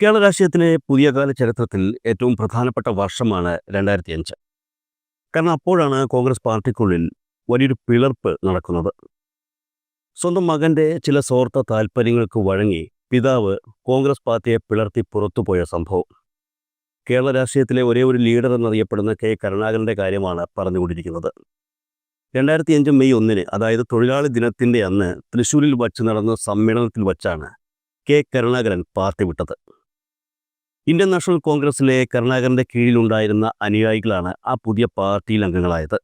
കേരള രാഷ്ട്രീയത്തിലെ പുതിയ കാല ചരിത്രത്തിൽ ഏറ്റവും പ്രധാനപ്പെട്ട വർഷമാണ് രണ്ടായിരത്തി അഞ്ച് കാരണം അപ്പോഴാണ് കോൺഗ്രസ് പാർട്ടിക്കുള്ളിൽ വലിയൊരു പിളർപ്പ് നടക്കുന്നത്. സ്വന്തം മകന്റെ ചില സ്വാർത്ഥ താൽപ്പര്യങ്ങൾക്ക് വഴങ്ങി പിതാവ് കോൺഗ്രസ് പാർട്ടിയെ പിളർത്തി പുറത്തുപോയ സംഭവം. കേരള രാഷ്ട്രീയത്തിലെ ഒരേ ഒരു ലീഡർ എന്നറിയപ്പെടുന്ന കെ കരുണാകരന്റെ കാര്യമാണ് പറഞ്ഞുകൊണ്ടിരിക്കുന്നത്. രണ്ടായിരത്തി അഞ്ച് മെയ് ഒന്നിന് അതായത് തൊഴിലാളി ദിനത്തിന്റെ അന്ന് തൃശ്ശൂരിൽ വച്ച് നടന്ന സമ്മേളനത്തിൽ വച്ചാണ് കെ കരുണാകരൻ പാർട്ടി വിട്ടത്. ഇന്ത്യൻ നാഷണൽ കോൺഗ്രസിലെ കരുണാകരന്റെ കീഴിലുണ്ടായിരുന്ന അനുയായികളാണ് ആ പുതിയ പാർട്ടിയിൽ അംഗങ്ങളായത്.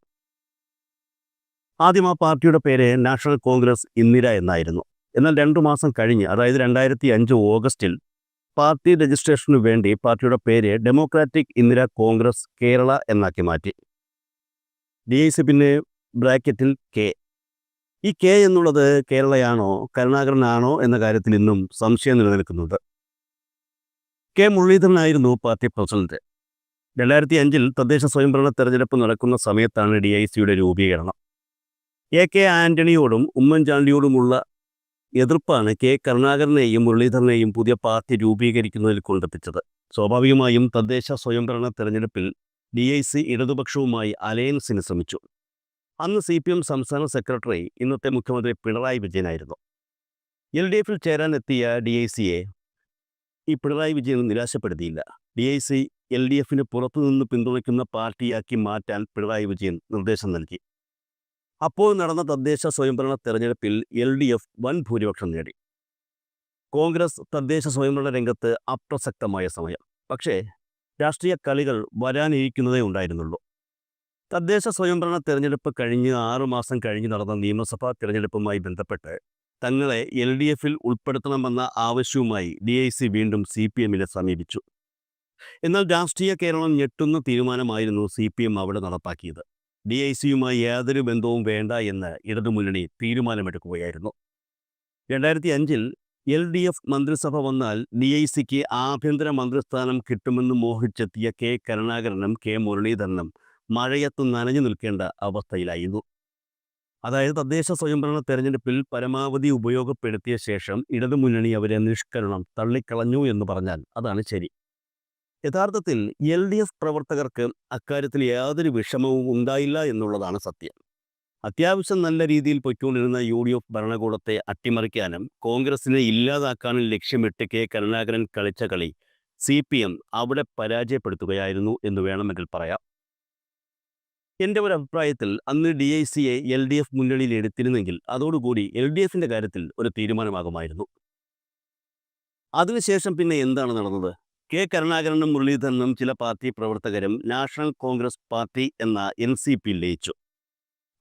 ആദ്യം ആ പാർട്ടിയുടെ പേര് നാഷണൽ കോൺഗ്രസ് ഇന്ദിര എന്നായിരുന്നു. എന്നാൽ രണ്ടു മാസം കഴിഞ്ഞ് അതായത് രണ്ടായിരത്തി അഞ്ച് ഓഗസ്റ്റിൽ പാർട്ടി രജിസ്ട്രേഷനു വേണ്ടി പാർട്ടിയുടെ പേര് ഡെമോക്രാറ്റിക് ഇന്ദിര കോൺഗ്രസ് കേരള എന്നാക്കി മാറ്റി. ഡി ഐ സി പിന്നെ ബ്രാക്കറ്റിൽ കെ. ഈ കെ എന്നുള്ളത് കേരളയാണോ കരുണാകരനാണോ എന്ന കാര്യത്തിൽ ഇന്നും സംശയം നിലനിൽക്കുന്നുണ്ട്. കെ. മുരളീധരനായിരുന്നു പാർട്ടി പ്രസിഡന്റ്. രണ്ടായിരത്തി അഞ്ചിൽ തദ്ദേശ സ്വയംഭരണ തെരഞ്ഞെടുപ്പ് നടക്കുന്ന സമയത്താണ് ഡി ഐ സിയുടെ രൂപീകരണം. എ. കെ. ആന്റണിയോടും ഉമ്മൻചാണ്ടിയോടുമുള്ള എതിർപ്പാണ് കെ. കരുണാകരനെയും മുരളീധരനെയും പുതിയ പാർട്ടി രൂപീകരിക്കുന്നതിൽ കൊണ്ടെത്തിച്ചത്. സ്വാഭാവികമായും തദ്ദേശ സ്വയംഭരണ തെരഞ്ഞെടുപ്പിൽ ഡി ഐ സി ഇടതുപക്ഷവുമായി അലയൻസിന് ശ്രമിച്ചു. അന്ന് സി പി എം സംസ്ഥാന സെക്രട്ടറി ഇന്നത്തെ മുഖ്യമന്ത്രി പിണറായി വിജയനായിരുന്നു. എൽ ഡി എഫിൽ ചേരാനെത്തിയ ഡി ഐ സിയെ ഈ Pinarayi Vijayan നിരാശപ്പെടുത്തിയില്ല. D I C L D എഫിന് പുറത്തുനിന്ന് പിന്തുണയ്ക്കുന്ന പാർട്ടിയാക്കി മാറ്റാൻ പിണറായി വിജയൻ നിർദ്ദേശം നൽകി. അപ്പോൾ നടന്ന തദ്ദേശ സ്വയംഭരണ തെരഞ്ഞെടുപ്പിൽ എൽ ഡി എഫ് വൻ ഭൂരിപക്ഷം നേടി. കോൺഗ്രസ് തദ്ദേശ സ്വയംഭരണ രംഗത്ത് അപ്രസക്തമായ സമയം. പക്ഷേ രാഷ്ട്രീയ കളികൾ വരാനിരിക്കുന്നതേ ഉണ്ടായിരുന്നുള്ളൂ. തദ്ദേശ സ്വയംഭരണ തെരഞ്ഞെടുപ്പ് കഴിഞ്ഞ് ആറുമാസം കഴിഞ്ഞ് നടന്ന നിയമസഭാ തെരഞ്ഞെടുപ്പുമായി ബന്ധപ്പെട്ട് തങ്ങളെ എൽ ഡി എഫിൽ ഉൾപ്പെടുത്തണമെന്ന ആവശ്യവുമായി ഡി ഐ സി വീണ്ടും സി പി എമ്മിനെ സമീപിച്ചു. എന്നാൽ രാഷ്ട്രീയ കേരളം ഞെട്ടുന്ന തീരുമാനമായിരുന്നു സി പി എം അവിടെ നടപ്പാക്കിയത്. ഡി ഐ സിയുമായി യാതൊരു ബന്ധവും വേണ്ട എന്ന് ഇടതുമുന്നണി തീരുമാനമെടുക്കുകയായിരുന്നു. രണ്ടായിരത്തി അഞ്ചിൽ എൽ ഡി എഫ് മന്ത്രിസഭ വന്നാൽ ഡി ഐ സിക്ക് ആഭ്യന്തര മന്ത്രിസ്ഥാനം കിട്ടുമെന്ന് മോഹിച്ചെത്തിയ കെ കരുണാകരനും കെ മുരളീധരനും മഴയത്ത് നനഞ്ഞു നിൽക്കേണ്ട അവസ്ഥയിലായിരുന്നു. അതായത് തദ്ദേശ സ്വയംഭരണ തെരഞ്ഞെടുപ്പിൽ പരമാവധി ഉപയോഗപ്പെടുത്തിയ ശേഷം ഇടതുമുന്നണി അവരെ നിഷ്കരണം തള്ളിക്കളഞ്ഞു എന്ന് പറഞ്ഞാൽ അതാണ് ശരി. യഥാർത്ഥത്തിൽ എൽ ഡി എഫ് പ്രവർത്തകർക്ക് അക്കാര്യത്തിൽ യാതൊരു വിഷമവും ഉണ്ടായില്ല എന്നുള്ളതാണ് സത്യം. അത്യാവശ്യം നല്ല രീതിയിൽ പൊയ്ക്കൊണ്ടിരുന്ന യു ഡി എഫ് ഭരണകൂടത്തെ അട്ടിമറിക്കാനും കോൺഗ്രസിനെ ഇല്ലാതാക്കാനും ലക്ഷ്യമിട്ട് കെ. കരുണാകരൻ കളിച്ച കളി സി പി എം അവിടെ പരാജയപ്പെടുത്തുകയായിരുന്നു എന്ന് വേണമെങ്കിൽ പറയാം. എന്റെ ഒരു അഭിപ്രായത്തിൽ അന്ന് ഡി ഐ സിയെ എൽ ഡി എഫ് മുന്നണിയിൽ എടുത്തിരുന്നെങ്കിൽ അതോടുകൂടി എൽ ഡി എഫിന്റെ കാര്യത്തിൽ ഒരു തീരുമാനമാകുമായിരുന്നു. അതിനുശേഷം പിന്നെ എന്താണ് നടന്നത്? കെ കരുണാകരനും മുരളീധരനും ചില പാർട്ടി പ്രവർത്തകരും നാഷണൽ കോൺഗ്രസ് പാർട്ടി എന്ന എൻ സി പി ലയിച്ചു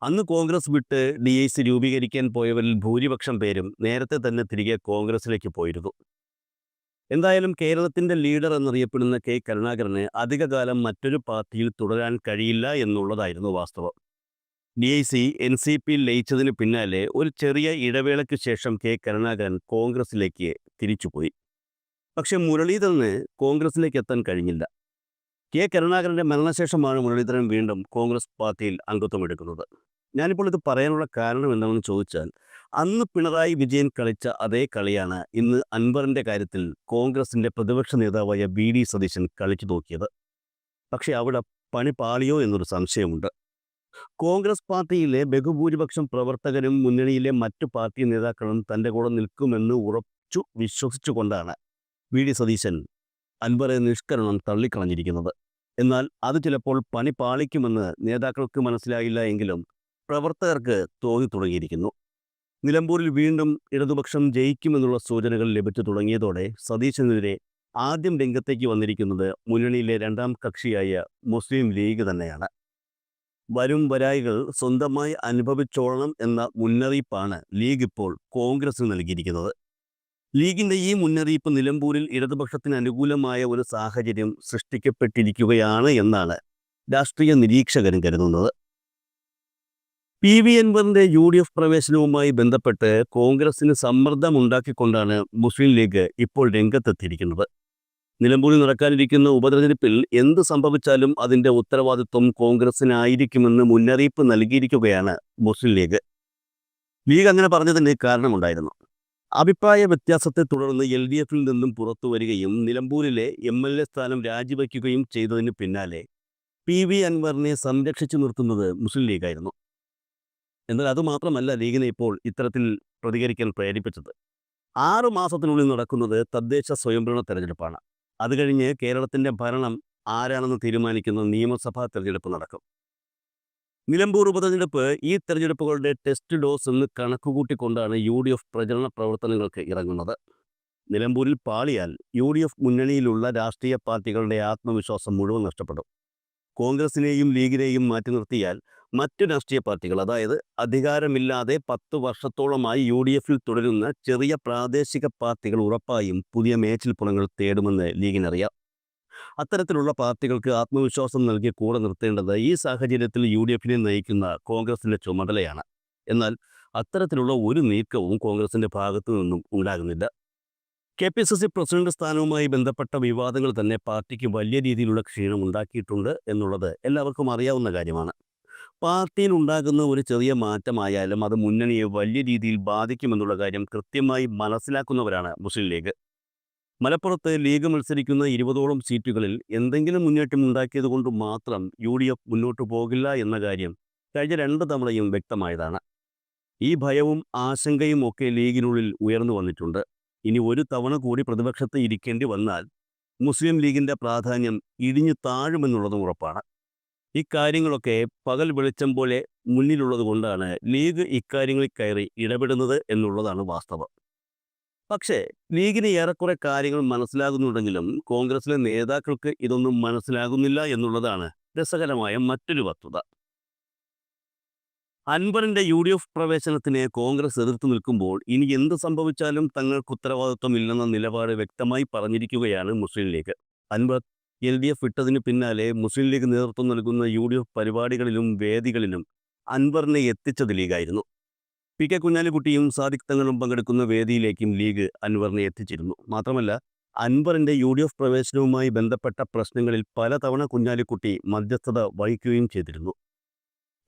അന്ന് കോൺഗ്രസ് വിട്ട് ഡി ഐ സി രൂപീകരിക്കാൻ പോയവരിൽ ഭൂരിപക്ഷം പേരും നേരത്തെ തന്നെ തിരികെ കോൺഗ്രസിലേക്ക് പോയിരുന്നു. എന്തായാലും കേരളത്തിന്റെ ലീഡർ എന്നറിയപ്പെടുന്ന കെ. കരുണാകരന് അധികകാലം മറ്റൊരു പാർട്ടിയിൽ തുടരാൻ കഴിയില്ല എന്നുള്ളതായിരുന്നു വാസ്തവം. D. I. C N. C P ലയിച്ചതിന് പിന്നാലെ ഒരു ചെറിയ ഇടവേളയ്ക്ക് ശേഷം കെ. കരുണാകരൻ കോൺഗ്രസിലേക്ക് തിരിച്ചുപോയി. പക്ഷെ മുരളീധരന് കോൺഗ്രസിലേക്ക് എത്താൻ കഴിഞ്ഞില്ല. കെ. കരുണാകരന്റെ മരണശേഷമാണ് മുരളീധരൻ വീണ്ടും കോൺഗ്രസ് പാർട്ടിയിൽ അംഗത്വം എടുക്കുന്നത് ഞാനിപ്പോൾ ഇത് പറയാനുള്ള കാരണം എന്താണെന്ന് ചോദിച്ചാൽ അന്ന് പിണറായി വിജയൻ കളിച്ച അതേ കളിയാണ് ഇന്ന് അൻവറിന്റെ കാര്യത്തിൽ കോൺഗ്രസിന്റെ പ്രതിപക്ഷ നേതാവായ ബി ഡി സതീശൻ കളിച്ചു നോക്കിയത്. പക്ഷേ അവിടെ പണി പാളിയോ എന്നൊരു സംശയമുണ്ട്. കോൺഗ്രസ് പാർട്ടിയിലെ ബഹുഭൂരിപക്ഷം പ്രവർത്തകരും മുന്നണിയിലെ മറ്റു പാർട്ടി നേതാക്കളും തന്റെ കൂടെ നിൽക്കുമെന്ന് ഉറച്ചു വിശ്വസിച്ചുകൊണ്ടാണ് വി ഡി സതീശൻ അൻവറെ നിഷ്കരണം തള്ളിക്കളഞ്ഞിരിക്കുന്നത്. എന്നാൽ അത് ചിലപ്പോൾ പണി പാളിക്കുമെന്ന് നേതാക്കൾക്ക് മനസ്സിലായില്ല എങ്കിലും പ്രവർത്തകർക്ക് തോന്നി തുടങ്ങിയിരിക്കുന്നു നിലമ്പൂരിൽ വീണ്ടും ഇടതുപക്ഷം ജയിക്കുമെന്നുള്ള സൂചനകൾ ലഭിച്ചു തുടങ്ങിയതോടെ സതീശനെതിരെ ആദ്യം രംഗത്തേക്ക് വന്നിരിക്കുന്നത് മുന്നണിയിലെ രണ്ടാം കക്ഷിയായ മുസ്ലിം ലീഗ് തന്നെയാണ്. വരും വരായികൾ സ്വന്തമായി അനുഭവിച്ചോളണം എന്ന മുന്നറിയിപ്പാണ് ലീഗ് ഇപ്പോൾ കോൺഗ്രസിന് നൽകിയിരിക്കുന്നത്. ലീഗിന്റെ ഈ മുന്നറിയിപ്പ് നിലമ്പൂരിൽ ഇടതുപക്ഷത്തിന് അനുകൂലമായ ഒരു സാഹചര്യം സൃഷ്ടിക്കപ്പെട്ടിരിക്കുകയാണ് എന്നാണ് രാഷ്ട്രീയ നിരീക്ഷകരും കരുതുന്നത്. പി വി അൻവറിന്റെ യു ഡി എഫ് പ്രവേശനവുമായി ബന്ധപ്പെട്ട് കോൺഗ്രസിന് സമ്മർദ്ദമുണ്ടാക്കിക്കൊണ്ടാണ് മുസ്ലിം ലീഗ് ഇപ്പോൾ രംഗത്തെത്തിയിരിക്കുന്നത്. നിലമ്പൂരിൽ നടക്കാനിരിക്കുന്ന ഉപതെരഞ്ഞെടുപ്പിൽ എന്ത് സംഭവിച്ചാലും അതിന്റെ ഉത്തരവാദിത്വം കോൺഗ്രസിനായിരിക്കുമെന്ന് മുന്നറിയിപ്പ് നൽകിയിരിക്കുകയാണ് മുസ്ലിം ലീഗ്. ലീഗ് അങ്ങനെ പറഞ്ഞതിന് കാരണമുണ്ടായിരുന്നു. അഭിപ്രായ വ്യത്യാസത്തെ തുടർന്ന് എൽ ഡി എഫിൽ നിന്നും പുറത്തു വരികയും നിലമ്പൂരിലെ എം എൽ എ സ്ഥാനം രാജിവയ്ക്കുകയും ചെയ്തതിന് പിന്നാലെ പി വി അൻവറിനെ സംരക്ഷിച്ചു നിർത്തുന്നത് മുസ്ലിം ലീഗായിരുന്നു. എന്നാൽ അതുമാത്രമല്ല ലീഗിനെ ഇപ്പോൾ ഇത്തരത്തിൽ പ്രതികരിക്കാൻ പ്രേരിപ്പിച്ചത്. ആറു മാസത്തിനുള്ളിൽ നടക്കുന്നത് തദ്ദേശ സ്വയംഭരണ തെരഞ്ഞെടുപ്പാണ്. അത് കഴിഞ്ഞ് കേരളത്തിന്റെ ഭരണം ആരാണെന്ന് തീരുമാനിക്കുന്ന നിയമസഭാ തെരഞ്ഞെടുപ്പ് നടക്കും. നിലമ്പൂർ ഉപതെരഞ്ഞെടുപ്പ് ഈ തെരഞ്ഞെടുപ്പുകളുടെ ടെസ്റ്റ് ഡോസ് എന്ന് കണക്കുകൂട്ടിക്കൊണ്ടാണ് യു ഡി എഫ് പ്രചരണ പ്രവർത്തനങ്ങൾക്ക് ഇറങ്ങുന്നത്. നിലമ്പൂരിൽ പാളിയാൽ യു ഡി എഫ് മുന്നണിയിലുള്ള രാഷ്ട്രീയ പാർട്ടികളുടെ ആത്മവിശ്വാസം മുഴുവൻ നഷ്ടപ്പെടും. കോൺഗ്രസിനെയും ലീഗിനെയും മാറ്റി നിർത്തിയാൽ മറ്റു രാഷ്ട്രീയ പാർട്ടികൾ അതായത് അധികാരമില്ലാതെ പത്ത് വർഷത്തോളമായി യു ഡി എഫിൽ തുടരുന്ന ചെറിയ പ്രാദേശിക പാർട്ടികൾ ഉറപ്പായും പുതിയ മേച്ചിൽ പുറങ്ങൾ തേടുമെന്ന് ലീഗിനറിയാം. അത്തരത്തിലുള്ള പാർട്ടികൾക്ക് ആത്മവിശ്വാസം നൽകി കൂടെ നിർത്തേണ്ടത് ഈ സാഹചര്യത്തിൽ യു ഡി എഫിനെ നയിക്കുന്ന കോൺഗ്രസിന്റെ ചുമതലയാണ്. എന്നാൽ അത്തരത്തിലുള്ള ഒരു നീക്കവും കോൺഗ്രസിന്റെ ഭാഗത്തു നിന്നും ഉണ്ടാകുന്നില്ല. K P C C president സ്ഥാനവുമായി ബന്ധപ്പെട്ട വിവാദങ്ങൾ തന്നെ പാർട്ടിക്ക് വലിയ രീതിയിലുള്ള ക്ഷീണം ഉണ്ടാക്കിയിട്ടുണ്ട് എന്നുള്ളത് എല്ലാവർക്കും അറിയാവുന്ന കാര്യമാണ്. പാർട്ടിയിൽ ഉണ്ടാകുന്ന ഒരു ചെറിയ മാറ്റമായാലും അത് മുന്നണിയെ വലിയ രീതിയിൽ ബാധിക്കുമെന്നുള്ള കാര്യം കൃത്യമായി മനസ്സിലാക്കുന്നവരാണ് മുസ്ലിം ലീഗ്. മലപ്പുറത്ത് ലീഗ് മത്സരിക്കുന്ന ഇരുപതോളം സീറ്റുകളിൽ എന്തെങ്കിലും മുന്നേറ്റം ഉണ്ടാക്കിയത് കൊണ്ട് മാത്രം യു ഡി എഫ് മുന്നോട്ട് പോകില്ല എന്ന കാര്യം കഴിഞ്ഞ രണ്ട് തവണയും വ്യക്തമായതാണ്. ഈ ഭയവും ആശങ്കയും ഒക്കെ ലീഗിനുള്ളിൽ ഉയർന്നു വന്നിട്ടുണ്ട്. ഇനി ഒരു തവണ കൂടി പ്രതിപക്ഷത്ത് ഇരിക്കേണ്ടി വന്നാൽ മുസ്ലിം ലീഗിന്റെ പ്രാധാന്യം ഇടിഞ്ഞു താഴുമെന്നുള്ളതും ഉറപ്പാണ്. ഇക്കാര്യങ്ങളൊക്കെ പകൽ വെളിച്ചം പോലെ മുന്നിലുള്ളത് കൊണ്ടാണ് ലീഗ് ഇക്കാര്യങ്ങളിൽ കയറി ഇടപെടുന്നത് എന്നുള്ളതാണ് വാസ്തവം. പക്ഷേ ലീഗിന് ഏറെക്കുറെ കാര്യങ്ങൾ മനസ്സിലാകുന്നുണ്ടെങ്കിലും കോൺഗ്രസിലെ നേതാക്കൾക്ക് ഇതൊന്നും മനസ്സിലാകുന്നില്ല എന്നുള്ളതാണ് രസകരമായ മറ്റൊരു വസ്തുത. അൻവറിന്റെ യു ഡി എഫ് പ്രവേശനത്തിന് കോൺഗ്രസ് എതിർത്ത് നിൽക്കുമ്പോൾ ഇനി എന്ത് സംഭവിച്ചാലും തങ്ങൾക്ക് ഉത്തരവാദിത്വമില്ലെന്ന നിലപാട് വ്യക്തമായി പറഞ്ഞിരിക്കുകയാണ് Muslim League. Anwar L D F വിട്ടതിന് പിന്നാലെ മുസ്ലിം ലീഗ് നേതൃത്വം നൽകുന്ന യു ഡി എഫ് പരിപാടികളിലും വേദികളിലും അൻവറിനെ എത്തിച്ചത് ലീഗായിരുന്നു. പി കെ കുഞ്ഞാലിക്കുട്ടിയും സാദിഖ് തങ്ങളും പങ്കെടുക്കുന്ന വേദിയിലേക്കും ലീഗ് അൻവറിനെ എത്തിച്ചിരുന്നു. മാത്രമല്ല അൻവറിന്റെ യു ഡി എഫ് പ്രവേശനവുമായി ബന്ധപ്പെട്ട പ്രശ്നങ്ങളിൽ പലതവണ കുഞ്ഞാലിക്കുട്ടി മധ്യസ്ഥത വഹിക്കുകയും ചെയ്തിരുന്നു.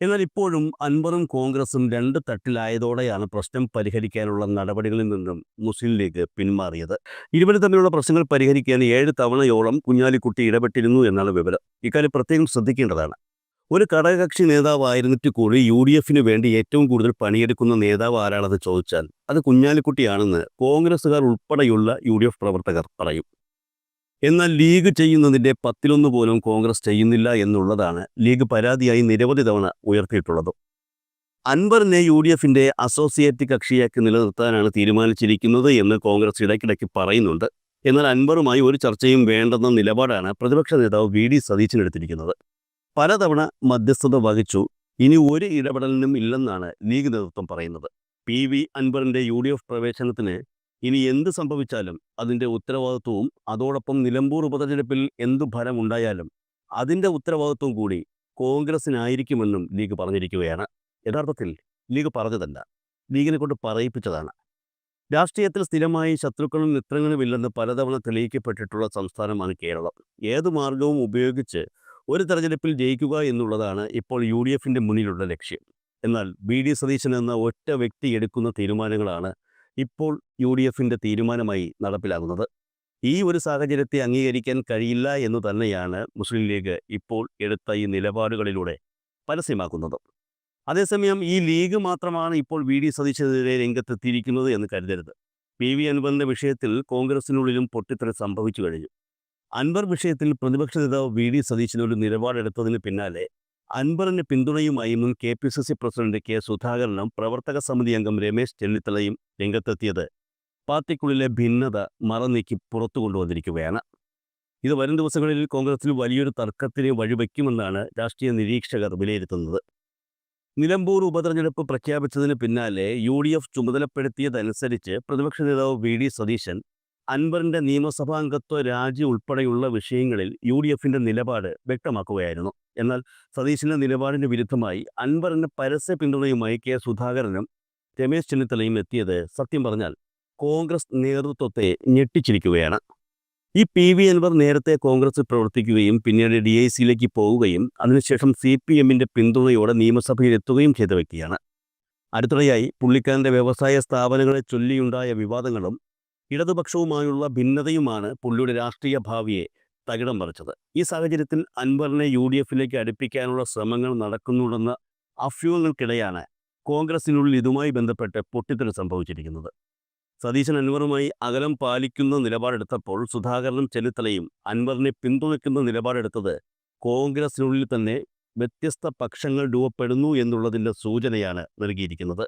എന്നാൽ ഇപ്പോഴും അൻവറും കോൺഗ്രസും രണ്ട് തട്ടിലായതോടെയാണ് പ്രശ്നം പരിഹരിക്കാനുള്ള നടപടികളിൽ നിന്നും മുസ്ലിം ലീഗ് പിന്മാറിയത്. ഇരുവരും തമ്മിലുള്ള പ്രശ്നങ്ങൾ പരിഹരിക്കാൻ ഏഴ് തവണയോളം കുഞ്ഞാലിക്കുട്ടി ഇടപെട്ടിരുന്നു എന്നാണ് വിവരം. ഇക്കാര്യം പ്രത്യേകം ശ്രദ്ധിക്കേണ്ടതാണ്. ഒരു ഘടകകക്ഷി നേതാവായിരുന്നിട്ട് കൂടി യു ഡി എഫിന് വേണ്ടി ഏറ്റവും കൂടുതൽ പണിയെടുക്കുന്ന നേതാവ് ആരാണെന്ന് ചോദിച്ചാൽ അത് കുഞ്ഞാലിക്കുട്ടിയാണെന്ന് കോൺഗ്രസുകാർ ഉൾപ്പെടെയുള്ള യു ഡി എഫ് പ്രവർത്തകർ പറയും. എന്നാൽ ലീഗ് ചെയ്യുന്നതിന്റെ പത്തിലൊന്ന് പോലും കോൺഗ്രസ് ചെയ്യുന്നില്ല എന്നുള്ളതാണ് ലീഗ് പരാതിയായി നിരവധി തവണ ഉയർത്തിയിട്ടുള്ളത്. അൻവറിനെ യു ഡി എഫിന്റെ അസോസിയേറ്റ് കക്ഷിയാക്കി നിലനിർത്താനാണ് തീരുമാനിച്ചിരിക്കുന്നത് എന്ന് കോൺഗ്രസ് ഇടയ്ക്കിടയ്ക്ക് പറയുന്നുണ്ട്. എന്നാൽ അൻവറുമായി ഒരു ചർച്ചയും വേണ്ടെന്ന നിലപാടാണ് പ്രതിപക്ഷ നേതാവ് വി ഡി സതീശനെടുത്തിരിക്കുന്നത് പലതവണ മധ്യസ്ഥത വഹിച്ചു. ഇനി ഒരു ഇടപെടലിനും ഇല്ലെന്നാണ് ലീഗ് നേതൃത്വം പറയുന്നത്. പി വി അൻവറിന്റെ യു ഡി എഫ് പ്രവേശനത്തിന് ഇനി എന്ത് സംഭവിച്ചാലും അതിന്റെ ഉത്തരവാദിത്വവും അതോടൊപ്പം നിലമ്പൂർ ഉപതെരഞ്ഞെടുപ്പിൽ എന്തു ഫലമുണ്ടായാലും അതിന്റെ ഉത്തരവാദിത്വം കൂടി കോൺഗ്രസിനായിരിക്കുമെന്നും ലീഗ് പറഞ്ഞിരിക്കുകയാണ്. യഥാർത്ഥത്തിൽ ലീഗ് പറഞ്ഞതല്ല ലീഗിനെ കൊണ്ട് പറയിപ്പിച്ചതാണ്. രാഷ്ട്രീയത്തിൽ സ്ഥിരമായി ശത്രുക്കളും മിത്രങ്ങളുമില്ലെന്ന് പലതവണ തെളിയിക്കപ്പെട്ടിട്ടുള്ള സംസ്ഥാനമാണ് കേരളം. ഏത് മാർഗവും ഉപയോഗിച്ച് ഒരു തെരഞ്ഞെടുപ്പിൽ ജയിക്കുക എന്നുള്ളതാണ് ഇപ്പോൾ യു ഡി എഫിന്റെ മുന്നിലുള്ള ലക്ഷ്യം. എന്നാൽ ബി ഡി സതീശൻ എന്ന ഒറ്റ വ്യക്തി എടുക്കുന്ന തീരുമാനങ്ങളാണ് ഇപ്പോൾ യു ഡി എഫിന്റെ തീരുമാനമായി നടപ്പിലാകുന്നത്. ഈ ഒരു സാഹചര്യത്തെ അംഗീകരിക്കാൻ കഴിയില്ല എന്ന് തന്നെയാണ് മുസ്ലിം ലീഗ് ഇപ്പോൾ എടുത്ത ഈ നിലപാടുകളിലൂടെ പരസ്യമാക്കുന്നത്. അതേസമയം ഈ ലീഗ് മാത്രമാണ് ഇപ്പോൾ വി ഡി സതീശനെതിരെ രംഗത്തെത്തിയിരിക്കുന്നത് എന്ന് കരുതരുത്. പി വി അൻവറിന്റെ വിഷയത്തിൽ കോൺഗ്രസിനുള്ളിലും പൊട്ടിത്തെറി സംഭവിച്ചു കഴിഞ്ഞു. അൻവർ വിഷയത്തിൽ പ്രതിപക്ഷ നേതാവ് വി ഡി സതീശനൊരു നിലപാടെടുത്തതിന് പിന്നാലെ അൻവറിന് പിന്തുണയുമായി മുൻ K P C C president K സുധാകരനും പ്രവർത്തക സമിതി അംഗം രമേശ് ചെന്നിത്തലയും രംഗത്തെത്തിയത് പാർട്ടിക്കുള്ളിലെ ഭിന്നത മറനീക്കി പുറത്തു കൊണ്ടുവന്നിരിക്കുകയാണ്. ഇത് വരും ദിവസങ്ങളിൽ കോൺഗ്രസിൽ വലിയൊരു തർക്കത്തിന് വഴിവെക്കുമെന്നാണ് രാഷ്ട്രീയ നിരീക്ഷകർ വിലയിരുത്തുന്നത്. നിലമ്പൂർ ഉപതെരഞ്ഞെടുപ്പ് പ്രഖ്യാപിച്ചതിന് പിന്നാലെ യു ഡി എഫ് ചുമതലപ്പെടുത്തിയതനുസരിച്ച് പ്രതിപക്ഷ നേതാവ് വി ഡി സതീശൻ അൻവറിന്റെ നിയമസഭാംഗത്വ രാജി ഉൾപ്പെടെയുള്ള വിഷയങ്ങളിൽ യു ഡി എഫിന്റെ നിലപാട് വ്യക്തമാക്കുകയായിരുന്നു. എന്നാൽ സതീശിന്റെ നിലപാടിന് വിരുദ്ധമായി അൻവറിന്റെ പരസ്യ പിന്തുണയുമായി കെ സുധാകരനും രമേശ് ചെന്നിത്തലയും എത്തിയത് സത്യം പറഞ്ഞാൽ കോൺഗ്രസ് നേതൃത്വത്തെ ഞെട്ടിച്ചിരിക്കുകയാണ്. ഈ പി വി അൻവർ നേരത്തെ കോൺഗ്രസിൽ പ്രവർത്തിക്കുകയും പിന്നീട് ഡി ഐ സിയിലേക്ക് പോവുകയും അതിനുശേഷം സി പി എമ്മിന്റെ പിന്തുണയോടെ നിയമസഭയിൽ എത്തുകയും ചെയ്ത വ്യക്തിയാണ്. അടുത്തിടെയായി പുള്ളിക്കാരന്റെ വ്യവസായ സ്ഥാപനങ്ങളെ ചൊല്ലിയുണ്ടായ വിവാദങ്ങളും ഇടതുപക്ഷവുമായുള്ള ഭിന്നതയുമാണ് പുള്ളിയുടെ രാഷ്ട്രീയ ഭാവിയെ തകിടം മറിച്ചത്. ഈ സാഹചര്യത്തിൽ അൻവറിനെ യു ഡി എഫിലേക്ക് അടുപ്പിക്കാനുള്ള ശ്രമങ്ങൾ നടക്കുന്നുണ്ടെന്ന അഭ്യൂഹങ്ങൾക്കിടെയാണ് കോൺഗ്രസിനുള്ളിൽ ഇതുമായി ബന്ധപ്പെട്ട് പൊട്ടിത്തെറി സംഭവിച്ചിരിക്കുന്നത്. സതീശൻ അൻവറുമായി അകലം പാലിക്കുന്ന നിലപാടെടുത്തപ്പോൾ സുധാകരനും ചെന്നിത്തലയും അൻവറിനെ പിന്തുണയ്ക്കുന്ന നിലപാടെടുത്തത് കോൺഗ്രസിനുള്ളിൽ തന്നെ വ്യത്യസ്ത പക്ഷങ്ങൾ രൂപപ്പെടുന്നു എന്നുള്ളതിന്റെ സൂചനയാണ് നൽകിയിരിക്കുന്നത്.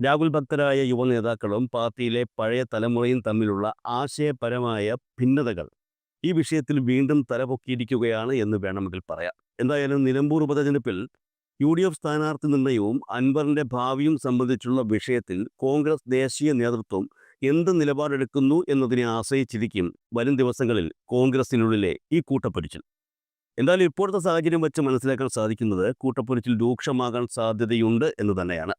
രാഹുൽ ഭക്തരായ യുവ നേതാക്കളും പാർട്ടിയിലെ പഴയ തലമുറയും തമ്മിലുള്ള ആശയപരമായ ഭിന്നതകൾ ഈ വിഷയത്തിൽ വീണ്ടും തലപൊക്കിയിരിക്കുകയാണ് എന്ന് വേണമെങ്കിൽ പറയാം. എന്തായാലും നിലമ്പൂർ ഉപതെരഞ്ഞെടുപ്പിൽ യു ഡി എഫ് സ്ഥാനാർത്ഥി നിർണയവും അൻവറിന്റെ ഭാവിയും സംബന്ധിച്ചുള്ള വിഷയത്തിൽ കോൺഗ്രസ് ദേശീയ നേതൃത്വം എന്ത് നിലപാടെടുക്കുന്നു എന്നതിനെ ആശ്രയിച്ചിരിക്കും വരും ദിവസങ്ങളിൽ കോൺഗ്രസിനുള്ളിലെ ഈ കൂട്ടപ്പൊരിച്ചിൽ. എന്തായാലും ഇപ്പോഴത്തെ സാഹചര്യം വെച്ച് മനസ്സിലാക്കാൻ സാധിക്കുന്നത് കൂട്ടപ്പൊരിച്ചിൽ രൂക്ഷമാകാൻ സാധ്യതയുണ്ട് എന്ന് തന്നെയാണ്.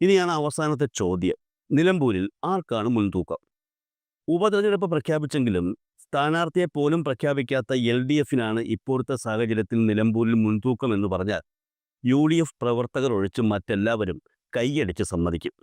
ഇനിയാണ് അവസാനത്തെ ചോദ്യം. നിലമ്പൂരിൽ ആർക്കാണ് മുൻതൂക്കം? ഉപതെരഞ്ഞെടുപ്പ് പ്രഖ്യാപിച്ചെങ്കിലും സ്ഥാനാർത്ഥിയെ പോലും പ്രഖ്യാപിക്കാത്ത എൽ ഡി എഫിനാണ് ഇപ്പോഴത്തെ സാഹചര്യത്തിൽ നിലമ്പൂരിൽ മുൻതൂക്കം എന്ന് പറഞ്ഞാൽ യു ഡി എഫ് പ്രവർത്തകർ ഒഴിച്ച് മറ്റെല്ലാവരും കൈയടിച്ച് സമ്മതിക്കും